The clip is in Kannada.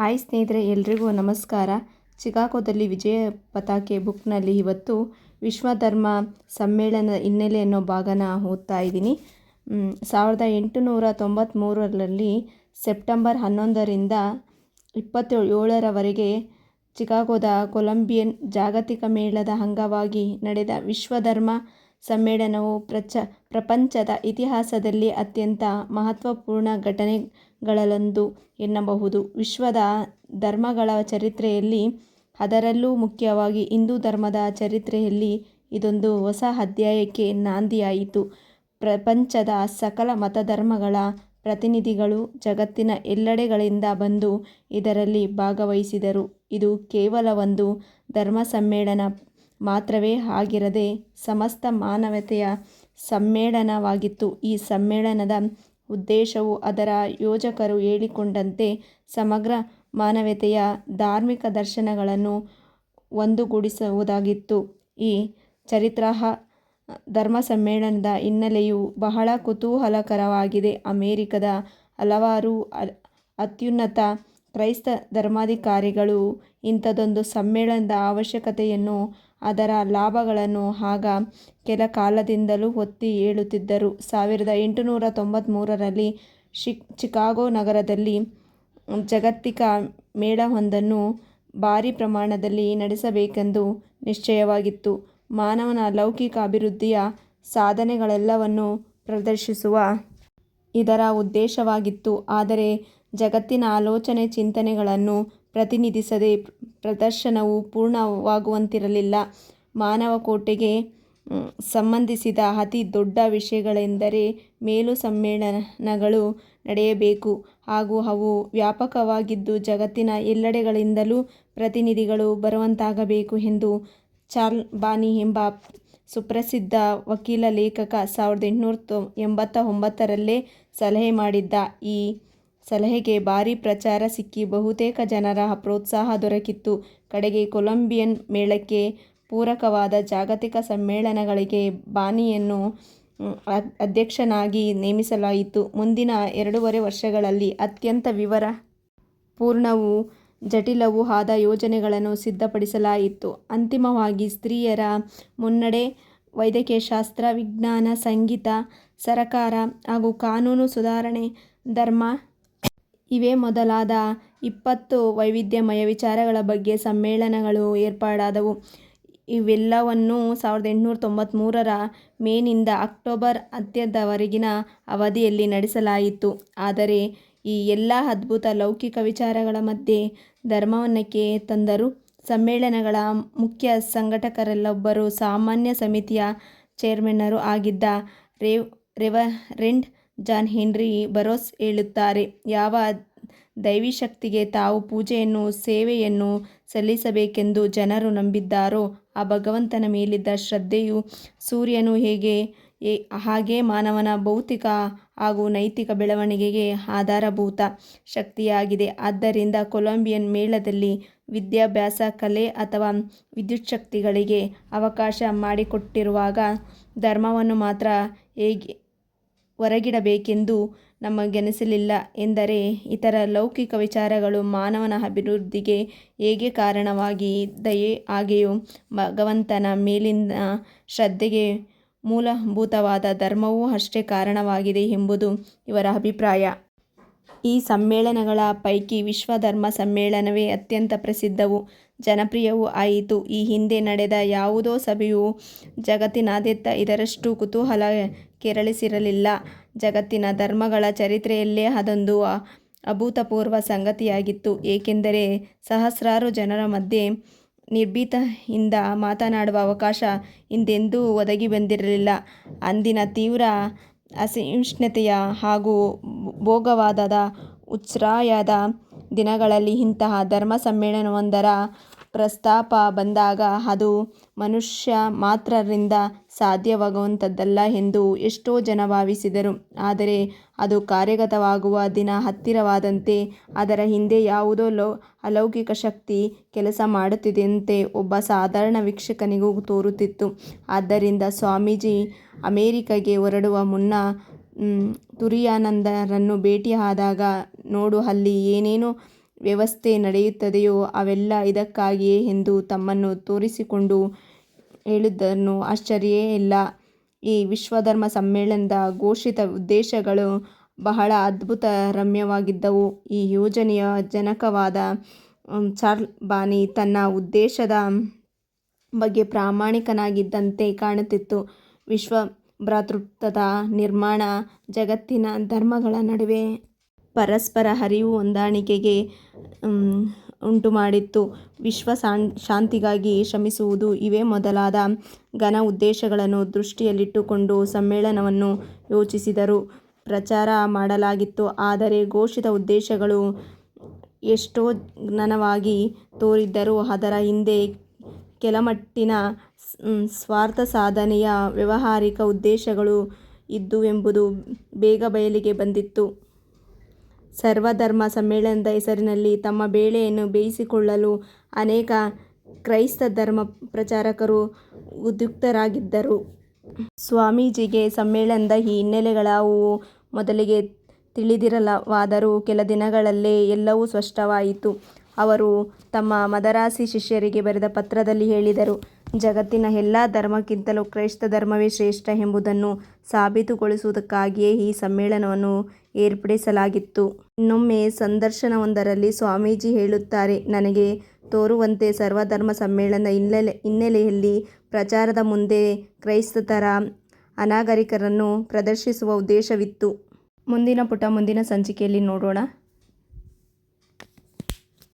ಹಾಯ್ ಸ್ನೇಹಿತರೆ, ಎಲ್ರಿಗೂ ನಮಸ್ಕಾರ. ಚಿಕಾಗೋದಲ್ಲಿ ವಿಜಯ ಪತಾಕೆ ಬುಕ್ನಲ್ಲಿ ಇವತ್ತು ವಿಶ್ವ ಧರ್ಮ ಸಮ್ಮೇಳನದ ಹಿನ್ನೆಲೆ ಅನ್ನೋ ಭಾಗನ ಓದ್ತಾ ಇದ್ದೀನಿ. ಸಾವಿರದ ಎಂಟುನೂರ ತೊಂಬತ್ತ್ಮೂರರಲ್ಲಿ ಸೆಪ್ಟೆಂಬರ್ ಹನ್ನೊಂದರಿಂದ ಇಪ್ಪತ್ತೇಳರವರೆಗೆ ಚಿಕಾಗೋದ ಕೊಲಂಬಿಯನ್ ಜಾಗತಿಕ ಮೇಳದ ಅಂಗವಾಗಿ ನಡೆದ ವಿಶ್ವ ಧರ್ಮ ಸಮ್ಮೇಳನವು ಪ್ರಚ, ಪ್ರಪಂಚದ ಇತಿಹಾಸದಲ್ಲಿ ಅತ್ಯಂತ ಮಹತ್ವಪೂರ್ಣ ಘಟನೆಗಳಲ್ಲೊಂದು ಎನ್ನಬಹುದು. ವಿಶ್ವದ ಧರ್ಮಗಳ ಚರಿತ್ರೆಯಲ್ಲಿ ಅದರಲ್ಲೂ ಮುಖ್ಯವಾಗಿ ಹಿಂದೂ ಧರ್ಮದ ಚರಿತ್ರೆಯಲ್ಲಿ ಇದೊಂದು ಹೊಸ ಅಧ್ಯಾಯಕ್ಕೆ ನಾಂದಿಯಾಯಿತು. ಪ್ರಪಂಚದ ಸಕಲ ಮತಧರ್ಮಗಳ ಪ್ರತಿನಿಧಿಗಳು ಜಗತ್ತಿನ ಎಲ್ಲೆಡೆಗಳಿಂದ ಬಂದು ಇದರಲ್ಲಿ ಭಾಗವಹಿಸಿದರು. ಇದು ಕೇವಲ ಒಂದು ಧರ್ಮ ಸಮ್ಮೇಳನ ಮಾತ್ರವೇ ಆಗಿರದೆ ಸಮಸ್ತ ಮಾನವತೆಯ ಸಮ್ಮೇಳನವಾಗಿತ್ತು. ಈ ಸಮ್ಮೇಳನದ ಉದ್ದೇಶವು ಅದರ ಯೋಜಕರು ಹೇಳಿಕೊಂಡಂತೆ ಸಮಗ್ರ ಮಾನವತೆಯ ಧಾರ್ಮಿಕ ದರ್ಶನಗಳನ್ನು ಒಂದುಗೂಡಿಸುವುದಾಗಿತ್ತು. ಈ ಚರಿತ್ರಾಹ ಧರ್ಮ ಸಮ್ಮೇಳನದ ಹಿನ್ನೆಲೆಯು ಬಹಳ ಕುತೂಹಲಕರವಾಗಿದೆ. ಅಮೆರಿಕದ ಹಲವಾರು ಅತ್ಯುನ್ನತ ಕ್ರೈಸ್ತ ಧರ್ಮಾಧಿಕಾರಿಗಳು ಇಂಥದೊಂದು ಸಮ್ಮೇಳನದ ಅವಶ್ಯಕತೆಯನ್ನು, ಅದರ ಲಾಭಗಳನ್ನು ಆಗ ಕೆಲ ಕಾಲದಿಂದಲೂ ಒತ್ತಿ ಹೇಳುತ್ತಿದ್ದರು. ಸಾವಿರದ ಎಂಟುನೂರ ತೊಂಬತ್ತ್ಮೂರರಲ್ಲಿ ಶಿ, ಚಿಕಾಗೋ ನಗರದಲ್ಲಿ ಜಾಗತಿಕ ಮೇಳವೊಂದನ್ನು ಭಾರಿ ಪ್ರಮಾಣದಲ್ಲಿ ನಡೆಸಬೇಕೆಂದು ನಿಶ್ಚಯವಾಗಿತ್ತು. ಮಾನವನ ಲೌಕಿಕ ಅಭಿವೃದ್ಧಿಯ ಸಾಧನೆಗಳೆಲ್ಲವನ್ನು ಪ್ರದರ್ಶಿಸುವ ಇದರ ಉದ್ದೇಶವಾಗಿತ್ತು. ಆದರೆ ಜಗತ್ತಿನ ಆಲೋಚನೆ ಚಿಂತನೆಗಳನ್ನು ಪ್ರತಿನಿಧಿಸದೆ ಪ್ರದರ್ಶನವು ಪೂರ್ಣವಾಗುವಂತಿರಲಿಲ್ಲ. ಮಾನವ ಕೋಟೆಗೆ ಸಂಬಂಧಿಸಿದ ಅತಿ ದೊಡ್ಡ ವಿಷಯಗಳೆಂದರೆ ಮೇಲು ಸಮ್ಮೇಳನಗಳು ನಡೆಯಬೇಕು. ಹಾಗೂ ಅವು ವ್ಯಾಪಕವಾಗಿದ್ದು ಜಗತ್ತಿನ ಎಲ್ಲೆಡೆಗಳಿಂದಲೂ ಪ್ರತಿನಿಧಿಗಳು ಬರುವಂತಾಗಬೇಕು ಎಂದು ಚಾರ್ಲ್ ಬಾನಿ ಎಂಬ ಸುಪ್ರಸಿದ್ಧ ವಕೀಲ ಲೇಖಕ ಸಾವಿರದ ಎಂಟುನೂರ ಎಂಬತ್ತ ಒಂಬತ್ತರಲ್ಲೇ ಸಲಹೆ ಮಾಡಿದ್ದ ಈ ಸಲಹೆಗೆ ಭಾರೀ ಪ್ರಚಾರ ಸಿಕ್ಕಿ ಬಹುತೇಕ ಜನರ ಪ್ರೋತ್ಸಾಹ ದೊರಕಿತ್ತು. ಕಡೆಗೆ ಕೊಲಂಬಿಯನ್ ಮೇಳಕ್ಕೆ ಪೂರಕವಾದ ಜಾಗತಿಕ ಸಮ್ಮೇಳನಗಳಿಗೆ ಬಾನಿಯನ್ನು ಅಧ್ಯಕ್ಷನಾಗಿ ನೇಮಿಸಲಾಯಿತು. ಮುಂದಿನ ಎರಡೂವರೆ ವರ್ಷಗಳಲ್ಲಿ ಅತ್ಯಂತ ವಿವರ ಪೂರ್ಣವೂ ಜಟಿಲವೂ ಆದ ಯೋಜನೆಗಳನ್ನು ಸಿದ್ಧಪಡಿಸಲಾಯಿತು. ಅಂತಿಮವಾಗಿ ಸ್ತ್ರೀಯರ ಮುನ್ನಡೆ, ವೈದ್ಯಕೀಯ ಶಾಸ್ತ್ರ, ವಿಜ್ಞಾನ, ಸಂಗೀತ, ಸರಕಾರ ಹಾಗೂ ಕಾನೂನು ಸುಧಾರಣೆ, ಧರ್ಮ ಇವೇ ಮೊದಲಾದ ಇಪ್ಪತ್ತು ವೈವಿಧ್ಯಮಯ ವಿಚಾರಗಳ ಬಗ್ಗೆ ಸಮ್ಮೇಳನಗಳು ಏರ್ಪಾಡಾದವು. ಇವೆಲ್ಲವನ್ನೂ ಸಾವಿರದ ಎಂಟುನೂರ ತೊಂಬತ್ತ್ಮೂರರ ಮೇನಿಂದ ಅಕ್ಟೋಬರ್ ಅಂತ್ಯದವರೆಗಿನ ಅವಧಿಯಲ್ಲಿ ನಡೆಸಲಾಯಿತು. ಆದರೆ ಈ ಎಲ್ಲ ಅದ್ಭುತ ಲೌಕಿಕ ವಿಚಾರಗಳ ಮಧ್ಯೆ ಧರ್ಮವನ್ನಕ್ಕೆ ತಂದರು ಸಮ್ಮೇಳನಗಳ ಮುಖ್ಯ ಸಂಘಟಕರಲ್ಲೊಬ್ಬರು ಸಾಮಾನ್ಯ ಸಮಿತಿಯ ಚೇರ್ಮನ್ನರು ಆಗಿದ್ದ rev reverend John Henry Barrows ಹೇಳುತ್ತಾರೆ, ಯಾವ ದೈವಿ ಶಕ್ತಿಗೆ ತಾವು ಪೂಜೆಯನ್ನು, ಸೇವೆಯನ್ನು ಸಲ್ಲಿಸಬೇಕೆಂದು ಜನರು ನಂಬಿದ್ದಾರೋ, ಆ ಭಗವಂತನ ಮೇಲಿದ್ದ ಶ್ರದ್ಧೆಯು ಸೂರ್ಯನು ಹೇಗೆ ಹಾಗೆ ಮಾನವನ ಭೌತಿಕ ಹಾಗೂ ನೈತಿಕ ಬೆಳವಣಿಗೆಗೆ ಆಧಾರಭೂತ ಶಕ್ತಿಯಾಗಿದೆ. ಆದ್ದರಿಂದ ಕೊಲಂಬಿಯನ್ ಮೇಳದಲ್ಲಿ ವಿದ್ಯಾಭ್ಯಾಸ, ಕಲೆ ಅಥವಾ ವಿದ್ಯುತ್ ಶಕ್ತಿಗಳಿಗೆ ಅವಕಾಶ ಮಾಡಿಕೊಟ್ಟಿರುವಾಗ ಧರ್ಮವನ್ನು ಮಾತ್ರ ಹೇಗೆ ಹೊರಗಿಡಬೇಕೆಂದು ನಮಗೆನಿಸಲಿಲ್ಲ ಎಂದರೆ ಇತರ ಲೌಕಿಕ ವಿಚಾರಗಳು ಮಾನವನ ಅಭಿವೃದ್ಧಿಗೆ ಹೇಗೆ ಕಾರಣವಾಗಿದೆಯೇ ಹಾಗೆಯೂ ಭಗವಂತನ ಮೇಲಿನ ಶ್ರದ್ಧೆಗೆ ಮೂಲಭೂತವಾದ ಧರ್ಮವೂ ಅಷ್ಟೇ ಕಾರಣವಾಗಿದೆ ಎಂಬುದು ಇವರ ಅಭಿಪ್ರಾಯ. ಈ ಸಮ್ಮೇಳನಗಳ ಪೈಕಿ ವಿಶ್ವಧರ್ಮ ಸಮ್ಮೇಳನವೇ ಅತ್ಯಂತ ಪ್ರಸಿದ್ಧವು ಜನಪ್ರಿಯವೂ ಆಯಿತು. ಈ ಹಿಂದೆ ನಡೆದ ಯಾವುದೋ ಸಭೆಯು ಜಗತ್ತಿನಾದ್ಯಂತ ಇದರಷ್ಟು ಕುತೂಹಲ ಕೆರಳಿಸಿರಲಿಲ್ಲ. ಜಗತ್ತಿನ ಧರ್ಮಗಳ ಚರಿತ್ರೆಯಲ್ಲೇ ಅದೊಂದು ಅಭೂತಪೂರ್ವ ಸಂಗತಿಯಾಗಿತ್ತು. ಏಕೆಂದರೆ ಸಹಸ್ರಾರು ಜನರ ಮಧ್ಯೆ ನಿರ್ಭೀತಿಯಿಂದ ಮಾತನಾಡುವ ಅವಕಾಶ ಹಿಂದೆಂದೂ ಒದಗಿ ಬಂದಿರಲಿಲ್ಲ. ಅಂದಿನ ತೀವ್ರ ಅಸಹಿಷ್ಣುತೆಯ ಹಾಗೂ ಭೋಗವಾದದ ಉಚ್ಛ್ರಾಯದ ದಿನಗಳಲ್ಲಿ ಇಂತಹ ಧರ್ಮ ಸಮ್ಮೇಳನವೊಂದರ ಪ್ರಸ್ತಾಪ ಬಂದಾಗ ಅದು ಮನುಷ್ಯ ಮಾತ್ರರಿಂದ ಸಾಧ್ಯವಾಗುವಂಥದ್ದಲ್ಲ ಎಂದು ಎಷ್ಟೋ ಜನ ಭಾವಿಸಿದರು. ಆದರೆ ಅದು ಕಾರ್ಯಗತವಾಗುವ ದಿನ ಹತ್ತಿರವಾದಂತೆ ಅದರ ಹಿಂದೆ ಯಾವುದೋ ಲೋ, ಅಲೌಕಿಕ ಶಕ್ತಿ ಕೆಲಸ ಮಾಡುತ್ತಿದೆಯಂತೆ ಒಬ್ಬ ಸಾಧಾರಣ ವೀಕ್ಷಕನಿಗೂ ತೋರುತ್ತಿತ್ತು. ಆದ್ದರಿಂದ ಸ್ವಾಮೀಜಿ ಅಮೇರಿಕೆಗೆ ಹೊರಡುವ ಮುನ್ನ ತುರಿಯಾನಂದರನ್ನು ಭೇಟಿಯಾದಾಗ ನೋಡು ಅಲ್ಲಿ ಏನೇನೋ ವ್ಯವಸ್ಥೆ ನಡೆಯುತ್ತದೆಯೋ ಅವೆಲ್ಲ ಇದಕ್ಕಾಗಿಯೇ ಎಂದು ತಮ್ಮನ್ನು ತೋರಿಸಿಕೊಂಡು ಹೇಳಿದ್ದನ್ನು ಆಶ್ಚರ್ಯವೇ ಇಲ್ಲ. ಈ ವಿಶ್ವಧರ್ಮ ಸಮ್ಮೇಳನದ ಘೋಷಿತ ಉದ್ದೇಶಗಳು ಬಹಳ ಅದ್ಭುತ ರಮ್ಯವಾಗಿದ್ದವು. ಈ ಯೋಜನೆಯ ಜನಕವಾದ ಚಾರ್ಲ್ ಬಾನಿ ತನ್ನ ಉದ್ದೇಶದ ಬಗ್ಗೆ ಪ್ರಾಮಾಣಿಕನಾಗಿದ್ದಂತೆ ಕಾಣುತ್ತಿತ್ತು. ವಿಶ್ವ ಭ್ರಾತೃತ್ವದ ನಿರ್ಮಾಣ ಜಗತ್ತಿನ ಧರ್ಮಗಳ ನಡುವೆ ಪರಸ್ಪರ ಅರಿವು ಉಂಟು ಮಾಡಿತ್ತು ವಿಶ್ವ ಶಾಂತಿಗಾಗಿ ಶ್ರಮಿಸುವುದು ಇವೇ ಮೊದಲಾದ ಘನ ಉದ್ದೇಶಗಳನ್ನು ದೃಷ್ಟಿಯಲ್ಲಿಟ್ಟುಕೊಂಡು ಸಮ್ಮೇಳನವನ್ನು ಯೋಚಿಸಿದರು ಪ್ರಚಾರ ಮಾಡಲಾಗಿತ್ತು. ಆದರೆ ಘೋಷಿತ ಉದ್ದೇಶಗಳು ಎಷ್ಟೋ ಘನವಾಗಿ ತೋರಿದ್ದರೂ ಅದರ ಹಿಂದೆ ಕೆಲಮಟ್ಟಿನ ಸ್ವಾರ್ಥಸಾಧನೆಯ ವ್ಯಾವಹಾರಿಕ ಉದ್ದೇಶಗಳು ಇದ್ದುವೆಂಬುದು ಬೇಗ ಬಯಲಿಗೆ ಬಂದಿತು. ಸರ್ವಧರ್ಮ ಸಮ್ಮೇಳನದ ಹೆಸರಿನಲ್ಲಿ ತಮ್ಮ ಬೇಳೆಯನ್ನು ಬೇಯಿಸಿಕೊಳ್ಳಲು ಅನೇಕ ಕ್ರೈಸ್ತ ಧರ್ಮ ಪ್ರಚಾರಕರು ಉದ್ಯುಕ್ತರಾಗಿದ್ದರು. ಸ್ವಾಮೀಜಿಗೆ ಸಮ್ಮೇಳನದ ಈ ಹಿನ್ನೆಲೆಗಳಾವು ಮೊದಲಿಗೆ ತಿಳಿದಿರಲವಾದರೂ ಕೆಲ ದಿನಗಳಲ್ಲೇ ಎಲ್ಲವೂ ಸ್ಪಷ್ಟವಾಯಿತು. ಅವರು ತಮ್ಮ ಮದರಾಸಿ ಶಿಷ್ಯರಿಗೆ ಬರೆದ ಪತ್ರದಲ್ಲಿ ಹೇಳಿದರು. ಜಗತ್ತಿನ ಎಲ್ಲ ಧರ್ಮಕ್ಕಿಂತಲೂ ಕ್ರೈಸ್ತ ಧರ್ಮವೇ ಶ್ರೇಷ್ಠ ಎಂಬುದನ್ನು ಸಾಬೀತುಗೊಳಿಸುವುದಕ್ಕಾಗಿಯೇ ಈ ಸಮ್ಮೇಳನವನ್ನು ಏರ್ಪಡಿಸಲಾಗಿತ್ತು. ಇನ್ನೊಮ್ಮೆ ಸಂದರ್ಶನವೊಂದರಲ್ಲಿ ಸ್ವಾಮೀಜಿ ಹೇಳುತ್ತಾರೆ, ನನಗೆ ತೋರುವಂತೆ ಸರ್ವಧರ್ಮ ಸಮ್ಮೇಳನದ ಹಿನ್ನೆಲೆಯಲ್ಲಿ ಪ್ರಚಾರದ ಮುಂದೆ ಕ್ರೈಸ್ತರ ಅನಾಗರಿಕರನ್ನು ಪ್ರದರ್ಶಿಸುವ ಉದ್ದೇಶವಿತ್ತು. ಮುಂದಿನ ಪುಟ, ಮುಂದಿನ ಸಂಚಿಕೆಯಲ್ಲಿ ನೋಡೋಣ.